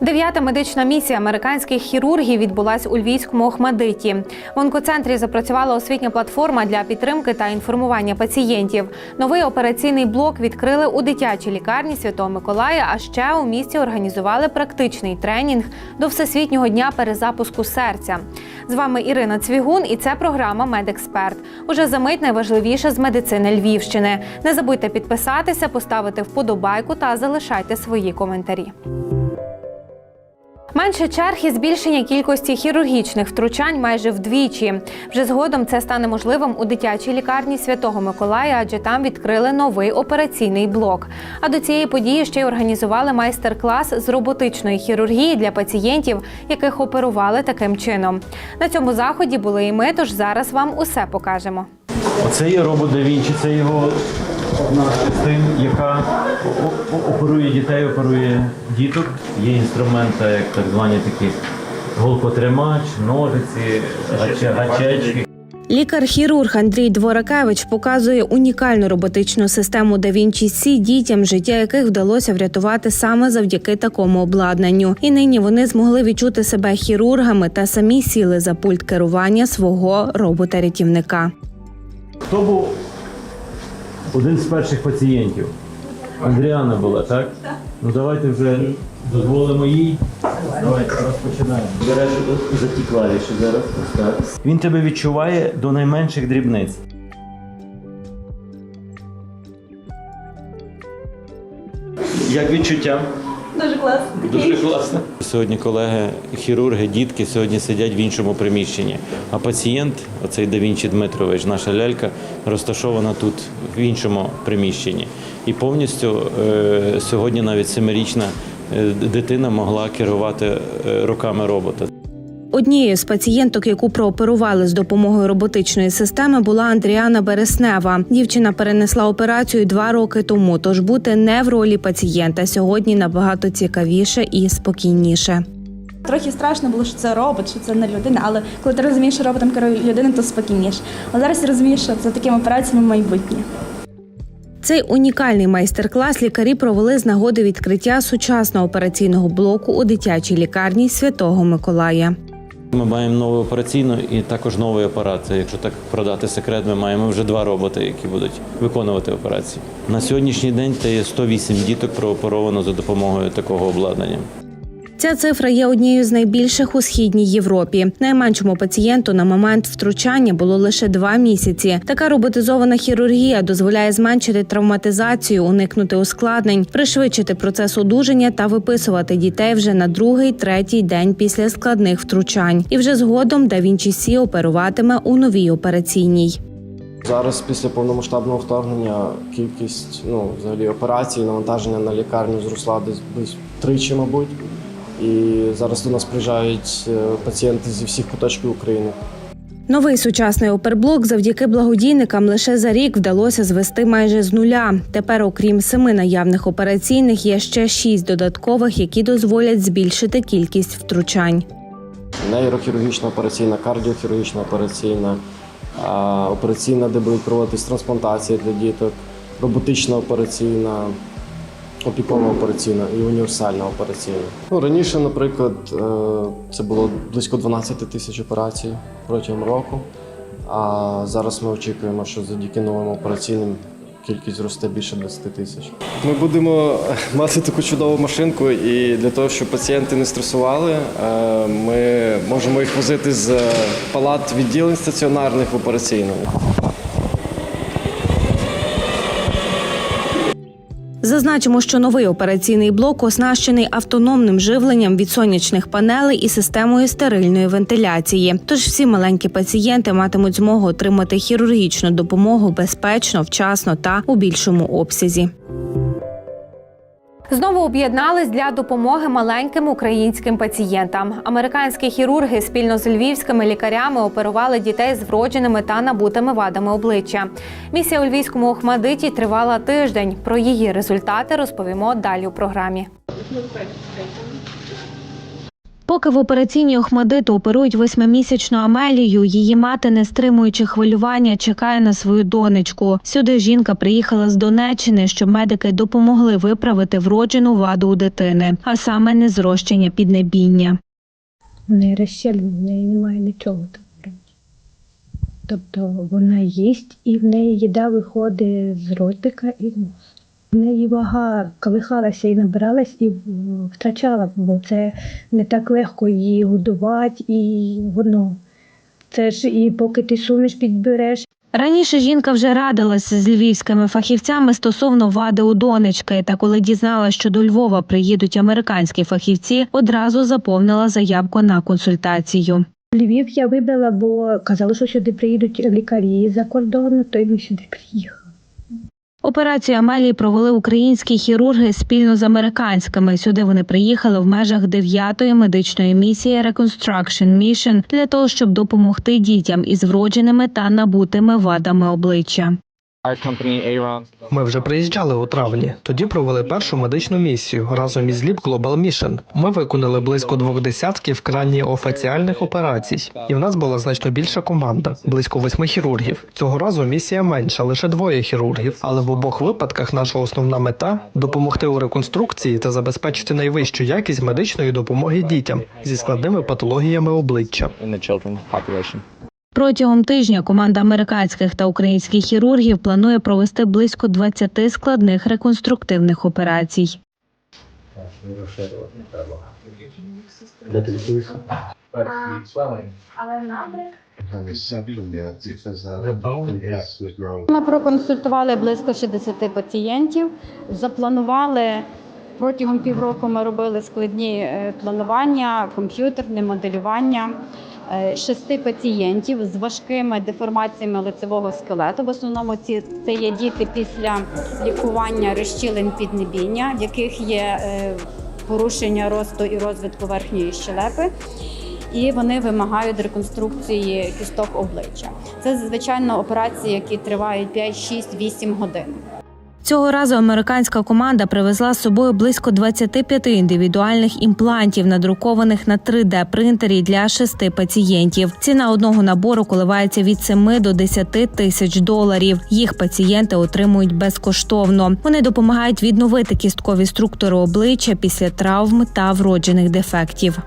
Дев'ята медична місія американських хірургів відбулась у львівському Охмадиті. В онкоцентрі запрацювала освітня платформа для підтримки та інформування пацієнтів. Новий операційний блок відкрили у дитячій лікарні Святого Миколая. А ще у місті організували практичний тренінг до всесвітнього дня перезапуску серця. З вами Ірина Цвігун, і це програма Медексперт. Уже за мить найважливіше з медицини Львівщини. Не забудьте підписатися, поставити вподобайку та залишайте свої коментарі. Менше черг і збільшення кількості хірургічних втручань майже вдвічі. Вже згодом це стане можливим у дитячій лікарні Святого Миколая, адже там відкрили новий операційний блок. А до цієї події ще й організували майстер-клас з роботичної хірургії для пацієнтів, яких оперували таким чином. На цьому заході були і ми, тож зараз вам усе покажемо. Оце є робот да Вінчі, це його одна з частин, яка оперує дітей, оперує діток. Є інструменти, як так звані такі голкотримач, ножиці, гачечки. Лікар-хірург Андрій Дворакевич показує унікальну роботичну систему Da Vinci C дітям, життя яких вдалося врятувати саме завдяки такому обладнанню. І нині вони змогли відчути себе хірургами та самі сіли за пульт керування свого робота-рятівника. Хто був один з перших пацієнтів? Андріана була, так? Ну давайте вже дозволимо їй. Давайте розпочинаємо. Береш за ті клавіші зараз. так. Він тебе відчуває до найменших дрібниць. Як відчуття? Дуже класно. Дуже класно. Сьогодні колеги, хірурги, дітки сьогодні сидять в іншому приміщенні. А пацієнт, оцей Давінчі Дмитрович, наша лялька, розташована тут в іншому приміщенні. І повністю е, сьогодні навіть семирічна е, дитина могла керувати е, руками робота. Однією з пацієнток, яку прооперували з допомогою роботичної системи, була Андріана Береснева. Дівчина перенесла операцію два роки тому. Тож бути не в ролі пацієнта сьогодні набагато цікавіше і спокійніше. Трохи страшно було, що це робот, що це не людина, але коли ти розумієш, що роботом керує людина, то спокійніше. А зараз я розумію, що за такими операціями майбутнє. Цей унікальний майстер-клас лікарі провели з нагоди відкриття сучасного операційного блоку у дитячій лікарні Святого Миколая. Ми маємо нову операційну і також новий апарат. Якщо так продати секрет, ми маємо вже два роботи, які будуть виконувати операції. На сьогоднішній день це є 108 діток прооперовано за допомогою такого обладнання. Ця цифра є однією з найбільших у східній Європі. Найменшому пацієнту на момент втручання було лише два місяці. Така роботизована хірургія дозволяє зменшити травматизацію, уникнути ускладнень, пришвидшити процес одужання та виписувати дітей вже на другий, третій день після складних втручань. І вже згодом Да Вінчі Сі оперуватиме у новій операційній. Зараз після повномасштабного вторгнення кількість ну, взагалі операцій, навантаження на лікарню зросла десь десь тричі, мабуть. І зараз до нас приїжджають е, пацієнти зі всіх куточків України. Новий сучасний оперблок завдяки благодійникам лише за рік вдалося звести майже з нуля. Тепер, окрім семи наявних операційних, є ще шість додаткових, які дозволять збільшити кількість втручань. Нейрохірургічна операційна, кардіохірургічна операційна, операційна, де будуть проводитись трансплантації для діток, роботична операційна, опікова операційна і універсальна операційна. Ну, раніше, наприклад, е, це було близько 12 тисяч операцій протягом року. А зараз ми очікуємо, що завдяки новим операційним кількість зросте більше 20 тисяч. Ми будемо мати таку чудову машинку, і для того, щоб пацієнти не стресували, е, ми можемо їх возити з палат відділень стаціонарних в операційну. Зазначимо, що новий операційний блок оснащений автономним живленням від сонячних панелей і системою стерильної вентиляції. Тож всі маленькі пацієнти матимуть змогу отримати хірургічну допомогу безпечно, вчасно та у більшому обсязі. Знову об'єднались для допомоги маленьким українським пацієнтам. Американські хірурги спільно з львівськими лікарями оперували дітей з вродженими та набутими вадами обличчя. Місія у львівському Охмадиті тривала тиждень. Про її результати розповімо далі у програмі. Поки в операційній Охмадиту оперують восьмимісячну Амелію, її мати, не стримуючи хвилювання, чекає на свою донечку. Сюди жінка приїхала з Донеччини, щоб медики допомогли виправити вроджену ваду у дитини, а саме незрощення піднебіння. Неї розщелин, в неї немає нічого там. Тобто вона їсть і в неї їда виходить з ротика і в нос. В неї вага колихалася і набиралась, і втрачала, бо це не так легко її годувати, і воно. Це ж і поки ти суміш підбереш, Раніше жінка вже радилася з львівськими фахівцями стосовно вади у донечки. Та коли дізналася, що до Львова приїдуть американські фахівці, одразу заповнила заявку на консультацію. Львів я вибрала, бо казали, що сюди приїдуть лікарі за кордону, то й ми сюди приїхали. Операцію Амелії провели українські хірурги спільно з американськими. Сюди вони приїхали в межах 9-ї медичної місії Reconstruction Mission для того, щоб допомогти дітям із вродженими та набутими вадами обличчя. Ми вже приїжджали у травні. Тоді провели першу медичну місію разом із Lib Global Mission. Ми виконали близько двох десятків крайні офіціальних операцій, і в нас була значно більша команда близько восьми хірургів. Цього разу місія менша, лише двоє хірургів. Але в обох випадках наша основна мета допомогти у реконструкції та забезпечити найвищу якість медичної допомоги дітям зі складними патологіями обличчя. Протягом тижня команда американських та українських хірургів планує провести близько 20 складних реконструктивних операцій. Ми проконсультували близько 60 пацієнтів. Запланували протягом півроку. Ми робили складні е, планування, комп'ютерне моделювання шести пацієнтів з важкими деформаціями лицевого скелету. В основному ці це є діти після лікування розщілин піднебіння, в яких є е, порушення росту і розвитку верхньої щелепи і вони вимагають реконструкції кісток обличчя. Це звичайно операції, які тривають 5, 6, 8 годин. Цього разу американська команда привезла з собою близько 25 індивідуальних імплантів, надрукованих на 3D-принтері для шести пацієнтів. Ціна одного набору коливається від 7 до 10 тисяч доларів. Їх пацієнти отримують безкоштовно. Вони допомагають відновити кісткові структури обличчя після травм та вроджених дефектів.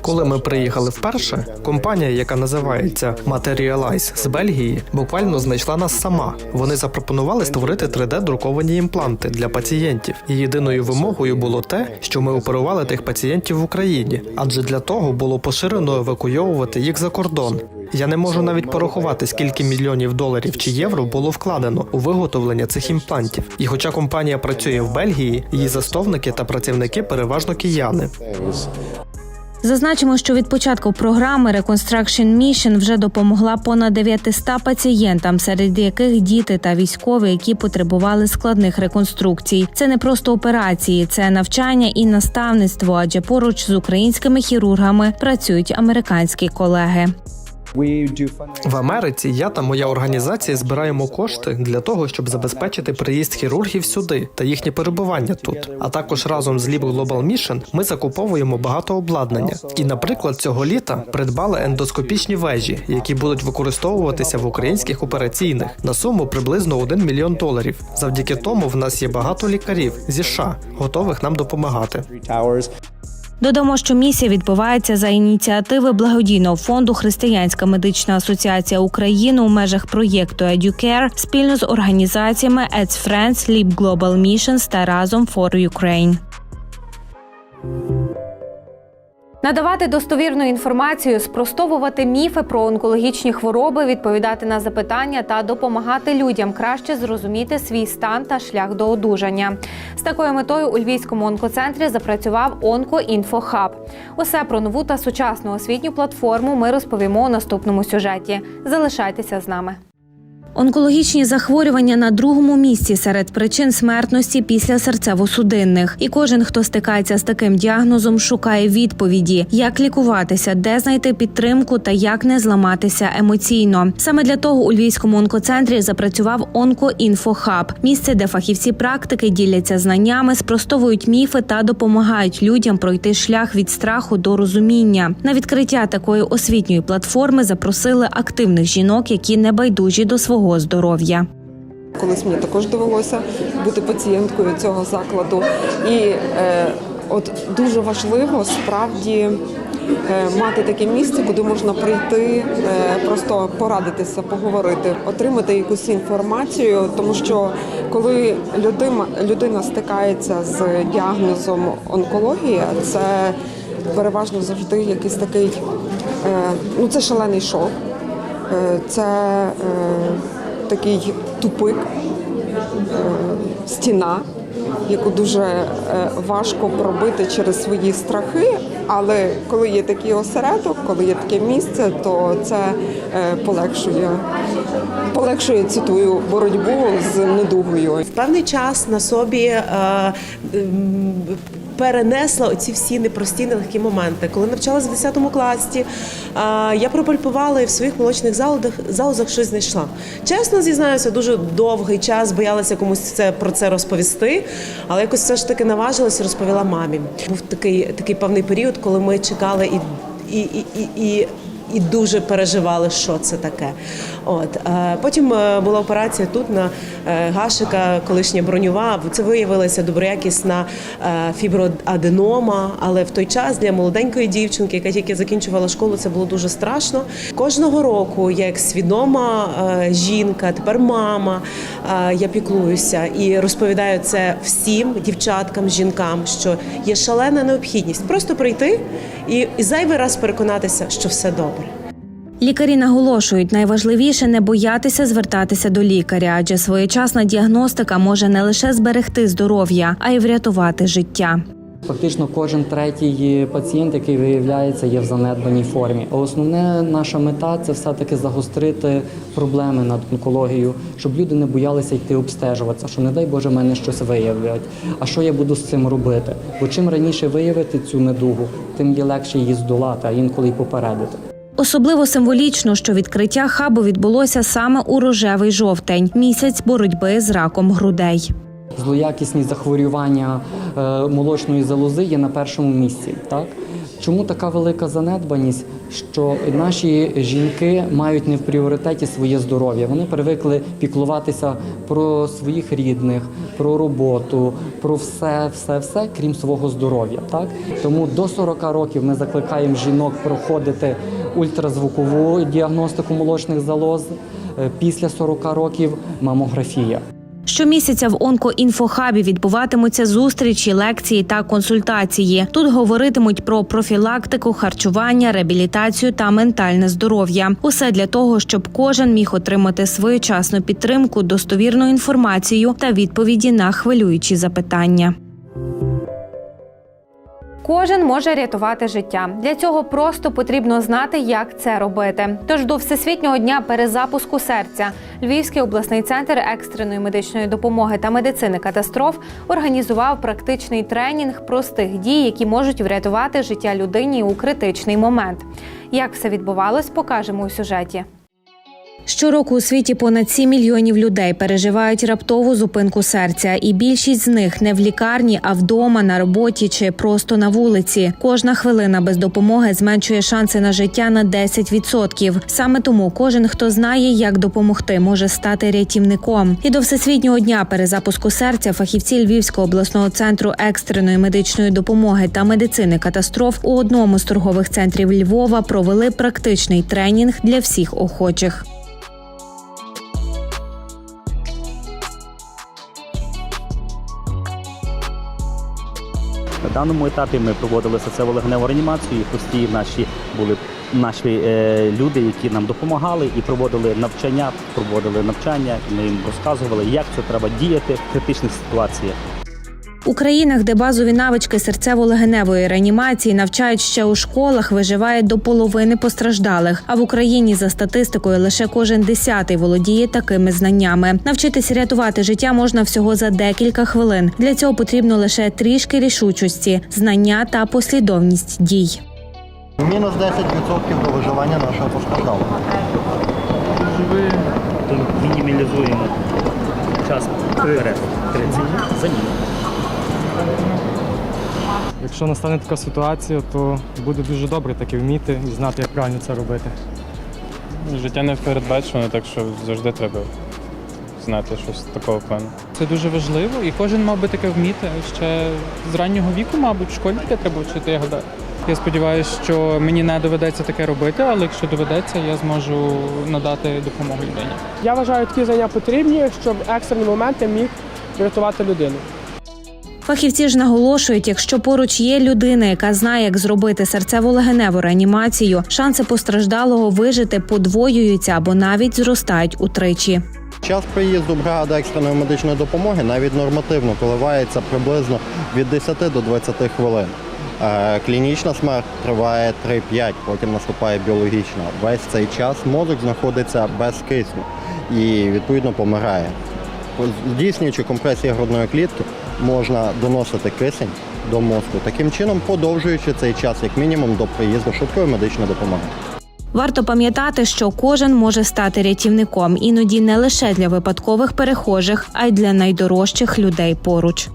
Коли ми приїхали вперше, компанія, яка називається Materialize з Бельгії, буквально знайшла нас сама. Вони запропонували створити 3D-друковані імпланти для пацієнтів. І єдиною вимогою було те, що ми оперували тих пацієнтів в Україні, адже для того було поширено евакуйовувати їх за кордон. Я не можу навіть порахувати, скільки мільйонів доларів чи євро було вкладено у виготовлення цих імплантів. І хоча компанія працює в Бельгії, її засновники та працівники переважно кияни. Зазначимо, що від початку програми Reconstruction Mission вже допомогла понад 900 пацієнтам, серед яких діти та військові, які потребували складних реконструкцій. Це не просто операції, це навчання і наставництво, адже поруч з українськими хірургами працюють американські колеги. В Америці я та моя організація збираємо кошти для того, щоб забезпечити приїзд хірургів сюди та їхнє перебування тут. А також разом з Lib Global Mission ми закуповуємо багато обладнання. І, наприклад, цього літа придбали ендоскопічні вежі, які будуть використовуватися в українських операційних на суму приблизно 1 мільйон доларів. Завдяки тому в нас є багато лікарів зі США, готових нам допомагати. Додамо, що місія відбувається за ініціативи благодійного фонду Християнська медична асоціація України у межах проєкту EduCare спільно з організаціями Ads Friends, Leap Global Missions та разом for Ukraine. Надавати достовірну інформацію, спростовувати міфи про онкологічні хвороби, відповідати на запитання та допомагати людям краще зрозуміти свій стан та шлях до одужання. З такою метою у Львівському онкоцентрі запрацював «Онкоінфохаб». Усе про нову та сучасну освітню платформу ми розповімо у наступному сюжеті. Залишайтеся з нами. Онкологічні захворювання на другому місці серед причин смертності після серцево-судинних. І кожен, хто стикається з таким діагнозом, шукає відповіді, як лікуватися, де знайти підтримку та як не зламатися емоційно. Саме для того у Львівському онкоцентрі запрацював онкоінфохаб – місце, де фахівці практики діляться знаннями, спростовують міфи та допомагають людям пройти шлях від страху до розуміння. На відкриття такої освітньої платформи запросили активних жінок, які не байдужі до свого здоров'я. Колись мені також довелося бути пацієнткою цього закладу. І е, от дуже важливо справді е, мати таке місце, куди можна прийти, е, просто порадитися, поговорити, отримати якусь інформацію, тому що коли людина, людина стикається з діагнозом онкологія, це переважно завжди якийсь такий, е, ну це шалений шок. Е, Це е, такий тупик, е, стіна, яку дуже важко пробити через свої страхи. Але коли є такий осередок, коли є таке місце, то це полегшує, полегшує цю твою боротьбу з недугою. в певний час на собі е, перенесла оці всі непрості нелегкі моменти. Коли навчалася в 10 класі, я пропальпувала і в своїх молочних залозах, залозах щось знайшла. Чесно зізнаюся, дуже довгий час боялася комусь це про це розповісти, але якось все ж таки наважилася розповіла мамі. Був такий такий певний період, коли ми чекали і. І, і, і, і і дуже переживали, що це таке. От е, потім е, була операція тут на е, Гашика, колишня броньова. Це виявилася доброякісна фіброаденома. Але в той час для молоденької дівчинки, яка тільки закінчувала школу, це було дуже страшно. Кожного року, як свідома жінка, тепер мама, я піклуюся і розповідаю це всім дівчаткам, жінкам, що є шалена необхідність просто прийти і зайвий раз переконатися, що все добре. Лікарі наголошують, найважливіше не боятися звертатися до лікаря, адже своєчасна діагностика може не лише зберегти здоров'я, а й врятувати життя. Фактично кожен третій пацієнт, який виявляється, є в занедбаній формі. А основна наша мета це все-таки загострити проблеми над онкологією, щоб люди не боялися йти обстежуватися, що не дай Боже мене щось виявлять. А що я буду з цим робити? Бо чим раніше виявити цю недугу, тим є легше її здолати, а інколи й попередити. Особливо символічно, що відкриття хабу відбулося саме у рожевий жовтень місяць боротьби з раком грудей. Злоякісні захворювання е, молочної залози є на першому місці. Так чому така велика занедбаність? Що наші жінки мають не в пріоритеті своє здоров'я. Вони привикли піклуватися про своїх рідних, про роботу, про все, все, все, крім свого здоров'я. Так тому до 40 років ми закликаємо жінок проходити ультразвукову діагностику молочних залоз. Е, Після 40 років мамографія. Щомісяця в онкоінфохабі відбуватимуться зустрічі, лекції та консультації. Тут говоритимуть про профілактику, харчування, реабілітацію та ментальне здоров'я. Усе для того, щоб кожен міг отримати своєчасну підтримку, достовірну інформацію та відповіді на хвилюючі запитання. Кожен може рятувати життя. Для цього просто потрібно знати, як це робити. Тож до всесвітнього дня перезапуску серця Львівський обласний центр екстреної медичної допомоги та медицини катастроф організував практичний тренінг простих дій, які можуть врятувати життя людині у критичний момент. Як все відбувалось, покажемо у сюжеті. Щороку у світі понад 7 мільйонів людей переживають раптову зупинку серця, і більшість з них не в лікарні, а вдома, на роботі чи просто на вулиці. Кожна хвилина без допомоги зменшує шанси на життя на 10%. Саме тому кожен, хто знає, як допомогти, може стати рятівником. І до всесвітнього дня перезапуску серця фахівці Львівського обласного центру екстреної медичної допомоги та медицини катастроф у одному з торгових центрів Львова провели практичний тренінг для всіх охочих. На даному етапі ми проводили серцево-легневу реанімацію. і Постійно наші були наші е, люди, які нам допомагали і проводили навчання, проводили навчання. Ми їм розказували, як це треба діяти в критичних ситуаціях. У країнах, де базові навички серцево-легеневої реанімації навчають ще у школах, виживає до половини постраждалих. А в Україні за статистикою лише кожен десятий володіє такими знаннями. Навчитися рятувати життя можна всього за декілька хвилин. Для цього потрібно лише трішки рішучості, знання та послідовність дій. Мінус 10% до виживання нашого постраждалого. То мінімалізуємо час вперед. 30 заміна. Якщо настане така ситуація, то буде дуже добре таке вміти і знати, як правильно це робити. Життя не передбачено, так що завжди треба знати щось такого плану. Це дуже важливо, і кожен мав би таке вміти. Ще з раннього віку, мабуть, в школі таке треба вчити, я гадаю. Я сподіваюся, що мені не доведеться таке робити, але якщо доведеться, я зможу надати допомогу людині. Я вважаю, такі знання потрібні, щоб в екстрені моменти міг врятувати людину. Фахівці ж наголошують, якщо поруч є людина, яка знає, як зробити серцево-легеневу реанімацію, шанси постраждалого вижити подвоюються або навіть зростають утричі. Час приїзду бригади екстреної медичної допомоги навіть нормативно коливається приблизно від 10 до 20 хвилин. Е, Клінічна смерть триває 3-5, потім наступає біологічна. Весь цей час мозок знаходиться без кисню і відповідно помирає. Здійснюючи компресії грудної клітки, можна доносити кисень до мозку, таким чином подовжуючи цей час як мінімум до приїзду швидкої медичної допомоги. Варто пам'ятати, що кожен може стати рятівником, іноді не лише для випадкових перехожих, а й для найдорожчих людей поруч.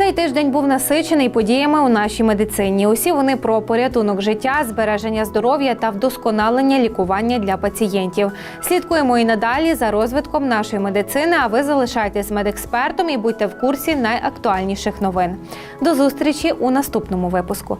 Цей тиждень був насичений подіями у нашій медицині. Усі вони про порятунок життя, збереження здоров'я та вдосконалення лікування для пацієнтів. Слідкуємо і надалі за розвитком нашої медицини. А ви залишайтесь з медекспертом і будьте в курсі найактуальніших новин. До зустрічі у наступному випуску.